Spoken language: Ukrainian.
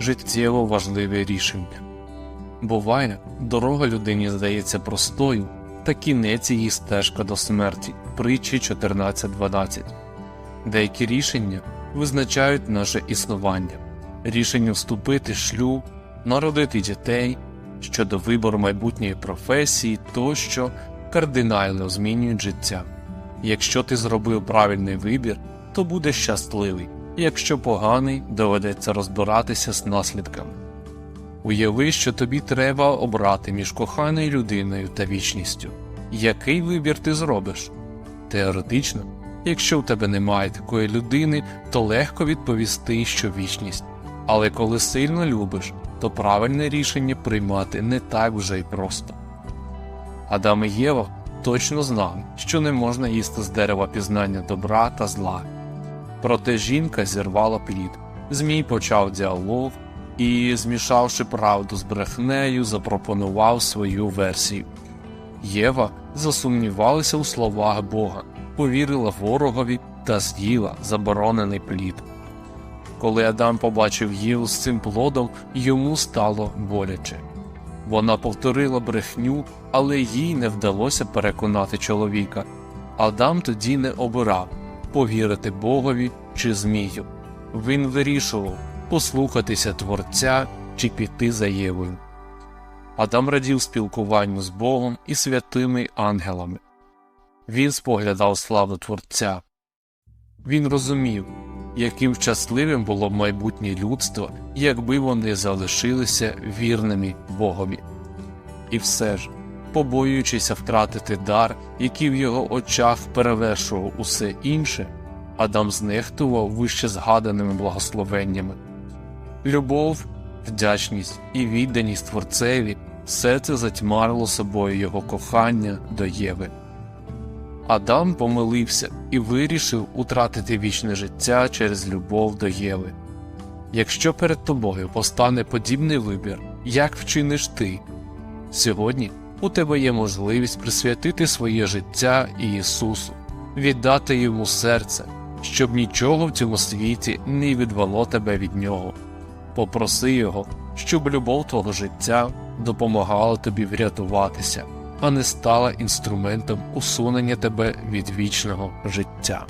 життєво важливе рішення. Буває, дорога людині здається простою, та кінець її стежка до смерті, притчі 14.12. Деякі рішення визначають наше існування, рішення вступити шлюб, народити дітей, щодо вибору майбутньої професії тощо кардинально змінюють життя. Якщо ти зробив правильний вибір, то будеш щасливий, якщо поганий, доведеться розбиратися з наслідками. Уяви, що тобі треба обрати між коханою людиною та вічністю. Який вибір ти зробиш? Теоретично, якщо в тебе немає такої людини, то легко відповісти, що вічність. Але коли сильно любиш, то правильне рішення приймати не так вже й просто. Адам і Єва точно знали, що не можна їсти з дерева пізнання добра та зла. Проте жінка зірвала плід. Змій почав діалог і, змішавши правду з брехнею, запропонував свою версію. Єва засумнівалася у словах Бога, повірила ворогові та з'їла заборонений плід. Коли Адам побачив Єву з цим плодом, йому стало боляче. Вона повторила брехню, але їй не вдалося переконати чоловіка. Адам тоді не обирав повірити Богові чи Змію. Він вирішував послухатися Творця чи піти за Євою. Адам радів спілкуванню з Богом і святими ангелами. Він споглядав славу Творця. Він розумів, яким щасливим було б майбутнє людство, якби вони залишилися вірними Богові. І все ж, побоюючися втратити дар, який в його очах перевершував усе інше, Адам знехтував вище згаданими благословеннями. Любов, вдячність і відданість Творцеві все це затьмарило собою його кохання до Єви. Адам помилився і вирішив утратити вічне життя через любов до Єви. Якщо перед тобою постане подібний вибір, як вчиниш ти? Сьогодні у тебе є можливість присвятити своє життя Ісусу, віддати йому серце, щоб нічого в цьому світі не відвело тебе від нього. Попроси Його, щоб любов твого життя допомагала тобі врятуватися, а не стала інструментом усунення тебе від вічного життя.